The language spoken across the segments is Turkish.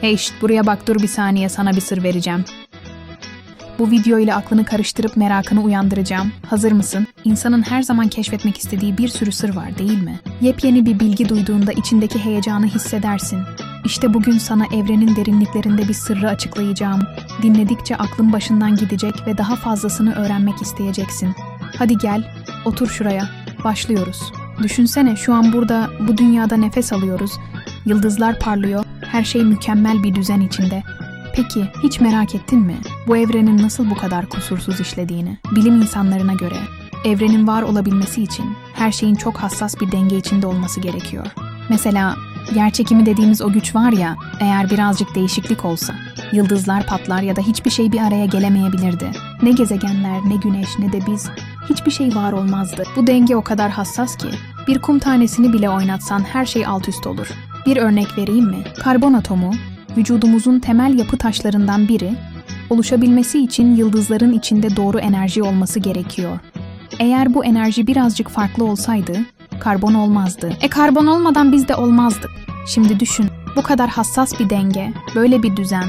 Hey şşt buraya bak dur bir saniye sana bir sır vereceğim. Bu video ile aklını karıştırıp merakını uyandıracağım. Hazır mısın? İnsanın her zaman keşfetmek istediği bir sürü sır var değil mi? Yepyeni bir bilgi duyduğunda içindeki heyecanı hissedersin. İşte bugün sana evrenin derinliklerinde bir sırrı açıklayacağım. Dinledikçe aklın başından gidecek ve daha fazlasını öğrenmek isteyeceksin. Hadi gel, otur şuraya. Başlıyoruz. Düşünsene şu an burada, bu dünyada nefes alıyoruz. Yıldızlar parlıyor, her şey mükemmel bir düzen içinde. Peki hiç merak ettin mi? Bu evrenin nasıl bu kadar kusursuz işlediğini? Bilim insanlarına göre evrenin var olabilmesi için her şeyin çok hassas bir denge içinde olması gerekiyor. Mesela yer çekimi dediğimiz o güç var ya, eğer birazcık değişiklik olsa, yıldızlar patlar ya da hiçbir şey bir araya gelemeyebilirdi. Ne gezegenler, ne güneş, ne de biz, hiçbir şey var olmazdı. Bu denge o kadar hassas ki, bir kum tanesini bile oynatsan her şey alt üst olur. Bir örnek vereyim mi? Karbon atomu, vücudumuzun temel yapı taşlarından biri, oluşabilmesi için yıldızların içinde doğru enerji olması gerekiyor. Eğer bu enerji birazcık farklı olsaydı, karbon olmazdı. E karbon olmadan biz de olmazdık. Şimdi düşün, bu kadar hassas bir denge, böyle bir düzen,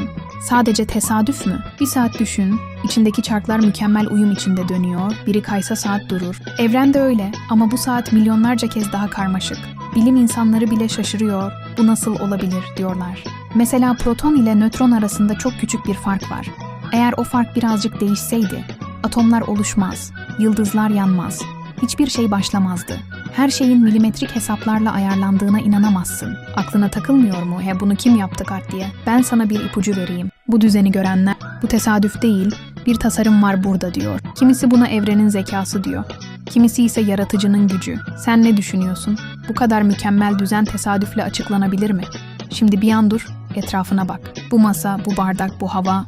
sadece tesadüf mü? Bir saat düşün, içindeki çarklar mükemmel uyum içinde dönüyor, biri kaysa saat durur. Evren de öyle ama bu saat milyonlarca kez daha karmaşık. Bilim insanları bile şaşırıyor, bu nasıl olabilir diyorlar. Mesela proton ile nötron arasında çok küçük bir fark var. Eğer o fark birazcık değişseydi, atomlar oluşmaz, yıldızlar yanmaz, hiçbir şey başlamazdı. Her şeyin milimetrik hesaplarla ayarlandığına inanamazsın. Aklına takılmıyor mu? He bunu kim yaptı kart diye. Ben sana bir ipucu vereyim. Bu düzeni görenler, bu tesadüf değil, bir tasarım var burada diyor. Kimisi buna evrenin zekası diyor. Kimisi ise yaratıcının gücü. Sen ne düşünüyorsun? Bu kadar mükemmel düzen tesadüfle açıklanabilir mi? Şimdi bir an dur, etrafına bak. Bu masa, bu bardak, bu hava,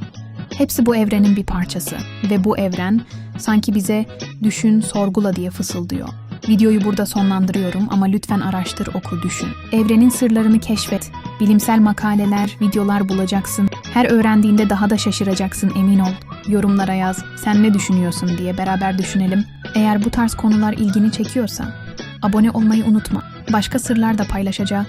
hepsi bu evrenin bir parçası. Ve bu evren sanki bize düşün, sorgula diye fısıldıyor. Videoyu burada sonlandırıyorum ama lütfen araştır, oku, düşün. Evrenin sırlarını keşfet. Bilimsel makaleler, videolar bulacaksın. Her öğrendiğinde daha da şaşıracaksın, emin ol. Yorumlara yaz, sen ne düşünüyorsun diye beraber düşünelim. Eğer bu tarz konular ilgini çekiyorsa, abone olmayı unutma. Başka sırlar da paylaşacağım.